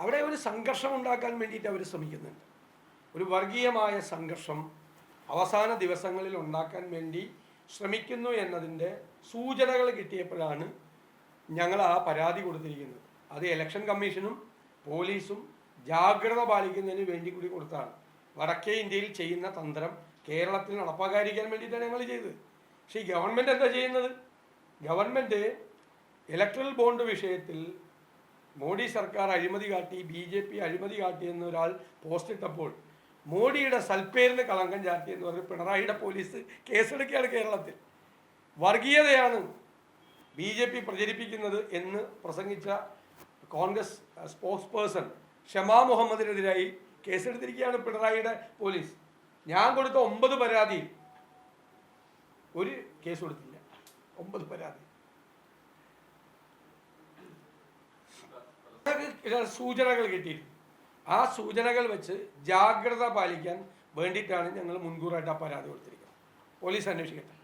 അവിടെ ഒരു സംഘർഷം ഉണ്ടാക്കാൻ വേണ്ടിയിട്ട് അവർ ശ്രമിക്കുന്നുണ്ട്. ഒരു വർഗീയമായ സംഘർഷം അവസാന ദിവസങ്ങളിൽ ഉണ്ടാക്കാൻ വേണ്ടി ശ്രമിക്കുന്നു എന്നതിന്റെ സൂചനകൾ കിട്ടിയപ്പോഴാണ് ഞങ്ങൾ ആ പരാതി കൊടുത്തിരിക്കുന്നത്. അത് ഇലക്ഷൻ കമ്മീഷനും പോലീസും ജാഗ്രത പാലിക്കുന്നതിന് വേണ്ടി കൂടി കൊടുത്താണ്. വടക്കേ ഇന്ത്യയിൽ ചെയ്യുന്ന തന്ത്രം കേരളത്തിൽ നടപ്പാക്കാതിരിക്കാൻ വേണ്ടിയിട്ടാണ് ഞങ്ങൾ ചെയ്തത്. പക്ഷേ ഈ ഗവൺമെന്റ് എന്താ ചെയ്യുന്നത്? ഗവൺമെന്റ് ഇലക്ട്രൽ ബോണ്ട് വിഷയത്തിൽ മോഡി സർക്കാർ അഴിമതി കാട്ടി ബി ജെ പി അഴിമതി കാട്ടി ഒരാൾ പോസ്റ്റ് ഇട്ടപ്പോൾ മോഡിയുടെ സൽപ്പേരിന് കളങ്കം ചാട്ടി എന്ന് പറഞ്ഞ് പിണറായിയുടെ പോലീസ് കേസെടുക്കുകയാണ് കേരളത്തിൽ. വർഗീയതയാണ് ബി ജെ പി പ്രചരിപ്പിക്കുന്നത് എന്ന് പ്രസംഗിച്ച കോൺഗ്രസ് സ്പോക്സ് പേഴ്സൺ ഷമാ മുഹമ്മദിനെതിരായി കേസെടുത്തിരിക്കുകയാണ് പിണറായിയുടെ പോലീസ് ഞാൻ കൊടുത്ത ഒമ്പത് പരാതി ഒരു കേസ് കൊടുത്തില്ല. ഒമ്പത് പരാതി ചില സൂചനകൾ കിട്ടിയിരുന്നു ആ സൂചനകൾ വെച്ച് ജാഗ്രത പാലിക്കാൻ വേണ്ടിയിട്ടാണ് ഞങ്ങൾ മുൻകൂറായിട്ട് ആ പരാതി കൊടുത്തിരിക്കുന്നത്. പോലീസ് അന്വേഷിക്കട്ടെ.